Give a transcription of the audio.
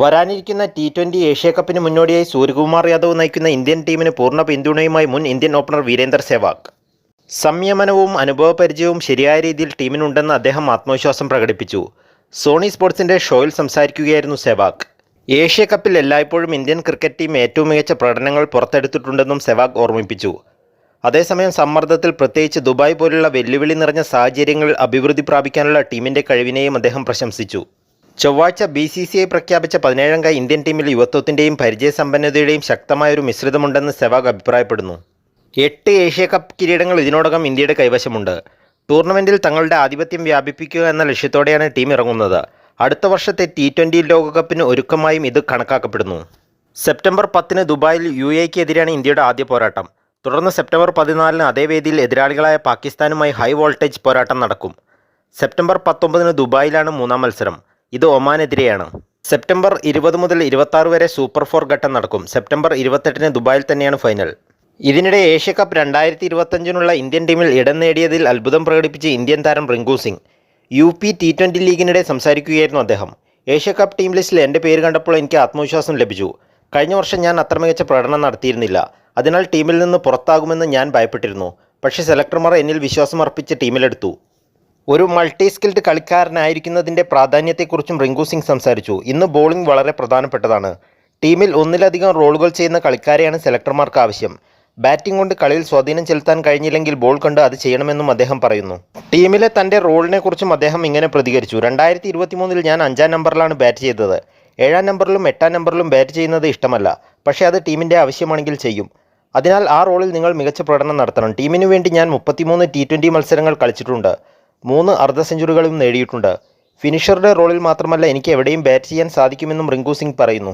വരാനിരിക്കുന്ന T twenty ഏഷ്യാകപ്പിന് മുന്നോടിയായി സൂര്യകുമാർ യാദവ് നയിക്കുന്ന ഇന്ത്യൻ ടീമിന് പൂർണ പിന്തുണയുമായി മുൻ ഇന്ത്യൻ ഓപ്പണർ വീരേന്ദർ സെവാഗ്. സംയമനവും അനുഭവപരിചയവും ശരിയായ രീതിയിൽ ടീമിനുണ്ടെന്ന് അദ്ദേഹം ആത്മവിശ്വാസം പ്രകടിപ്പിച്ചു. സോണി സ്പോർട്സിന്റെ ഷോയിൽ സംസാരിക്കുകയായിരുന്നു സെവാഗ്. ഏഷ്യാകപ്പിൽ എല്ലായ്പ്പോഴും ഇന്ത്യൻ ക്രിക്കറ്റ് ടീം ഏറ്റവും മികച്ച പ്രകടനങ്ങൾ പുറത്തെടുത്തിട്ടുണ്ടെന്നും സെവാഗ് ഓർമ്മിപ്പിച്ചു. അതേസമയം സമ്മർദ്ദത്തിൽ പ്രത്യേകിച്ച് ദുബായ് പോലുള്ള വെല്ലുവിളി നിറഞ്ഞ സാഹചര്യങ്ങളിൽ അഭിവൃദ്ധി പ്രാപിക്കാനുള്ള ടീമിന്റെ കഴിവിനെയും അദ്ദേഹം പ്രശംസിച്ചു. ചൊവ്വാഴ്ച ബി സി സി ഐ പ്രഖ്യാപിച്ച പതിനേഴംഗ ഇന്ത്യൻ ടീമിൽ യുവത്വത്തിന്റെയും പരിചയസമ്പന്നതയുടെയും ശക്തമായൊരു മിശ്രിതമുണ്ടെന്ന് സെവാഗ് അഭിപ്രായപ്പെടുന്നു. എട്ട് ഏഷ്യ കപ്പ് കിരീടങ്ങൾ ഇതിനോടകം ഇന്ത്യയുടെ കൈവശമുണ്ട്. ടൂർണമെന്റിൽ തങ്ങളുടെ ആധിപത്യം വ്യാപിപ്പിക്കുക എന്ന ലക്ഷ്യത്തോടെയാണ് ടീം ഇറങ്ങുന്നത്. അടുത്ത വർഷത്തെ ടി ട്വന്റി ലോകകപ്പിന് ഒരുക്കമായും ഇത് കണക്കാക്കപ്പെടുന്നു. സെപ്റ്റംബർ പത്തിന് ദുബായിൽ യു എക്ക് എതിരെയാണ് ഇന്ത്യയുടെ ആദ്യ പോരാട്ടം. തുടർന്ന് സെപ്റ്റംബർ പതിനാലിന് അതേ വേദിയിൽ എതിരാളികളായ പാകിസ്ഥാനുമായി ഹൈ വോൾട്ടേജ് പോരാട്ടം നടക്കും. സെപ്റ്റംബർ പത്തൊമ്പതിന് ദുബായിലാണ് മൂന്നാം മത്സരം. ഇത് ഒമാനെതിരെയാണ്. സെപ്റ്റംബർ ഇരുപത് മുതൽ ഇരുപത്തി വരെ സൂപ്പർ ഫോർ ഘട്ടം നടക്കും. സെപ്റ്റംബർ ഇരുപത്തെട്ടിന് ദുബായിൽ തന്നെയാണ് ഫൈനൽ. ഇതിനിടെ ഏഷ്യ കപ്പ് രണ്ടായിരത്തി ഇരുപത്തഞ്ചിനുള്ള ഇന്ത്യൻ ടീമിൽ ഇടം നേടിയതിൽ അത്ഭുതം പ്രകടിപ്പിച്ച് ഇന്ത്യൻ താരം Rinku Singh. U P T twenty ലീഗിനിടെ സംസാരിക്കുകയായിരുന്നു അദ്ദേഹം. ഏഷ്യ കപ്പ് ടീം ലിസ്റ്റിൽ എന്റെ പേര് കണ്ടപ്പോൾ എനിക്ക് ആത്മവിശ്വാസം ലഭിച്ചു. കഴിഞ്ഞ വർഷം ഞാൻ അത്ര മികച്ച പ്രകടനം നടത്തിയിരുന്നില്ല. അതിനാൽ ടീമിൽ നിന്ന് പുറത്താകുമെന്ന് ഞാൻ ഭയപ്പെട്ടിരുന്നു. പക്ഷേ സെലക്ടർമാർ എന്നിൽ വിശ്വാസം അർപ്പിച്ച് ടീമിലെടുത്തു. ഒരു മൾട്ടി സ്കിൽഡ് കളിക്കാരനായിരിക്കുന്നതിന്റെ പ്രാധാന്യത്തെക്കുറിച്ചും റിങ്കു സിംഗ് സംസാരിച്ചു. ഇന്ന് ബോളിംഗ് വളരെ പ്രധാനപ്പെട്ടതാണ്. ടീമിൽ ഒന്നിലധികം റോളുകൾ ചെയ്യുന്ന കളിക്കാരെയാണ് സെലക്ടർമാർക്ക് ആവശ്യം. ബാറ്റിംഗ് കൊണ്ട് കളിയിൽ സ്വാധീനം ചെലുത്താൻ കഴിഞ്ഞില്ലെങ്കിൽ ബോൾ കണ്ട് അത് ചെയ്യണമെന്നും അദ്ദേഹം പറയുന്നു. ടീമിലെ തന്റെ റോളിനെക്കുറിച്ചും അദ്ദേഹം ഇങ്ങനെ പ്രതികരിച്ചു. രണ്ടായിരത്തി ഇരുപത്തിമൂന്നിൽ ഞാൻ അഞ്ചാം നമ്പറിലാണ് ബാറ്റ് ചെയ്തത്. ഏഴാം നമ്പറിലും എട്ടാം നമ്പറിലും ബാറ്റ് ചെയ്യുന്നത് ഇഷ്ടമല്ല. പക്ഷേ അത് ടീമിന്റെ ആവശ്യമാണെങ്കിൽ ചെയ്യും. അതിനാൽ ആ റോളിൽ നിങ്ങൾ മികച്ച പ്രകടനം നടത്തണം. ടീമിനു വേണ്ടി ഞാൻ മുപ്പത്തിമൂന്ന് ടി ട്വന്റി മത്സരങ്ങൾ കളിച്ചിട്ടുണ്ട്. മൂന്ന് അർദ്ധ സെഞ്ചുറികളും നേടിയിട്ടുണ്ട്. ഫിനിഷറുടെ റോളിൽ മാത്രമല്ല എനിക്ക് എവിടെയും ബാറ്റ് ചെയ്യാൻ സാധിക്കുമെന്നും റിങ്കു സിംഗ് പറയുന്നു.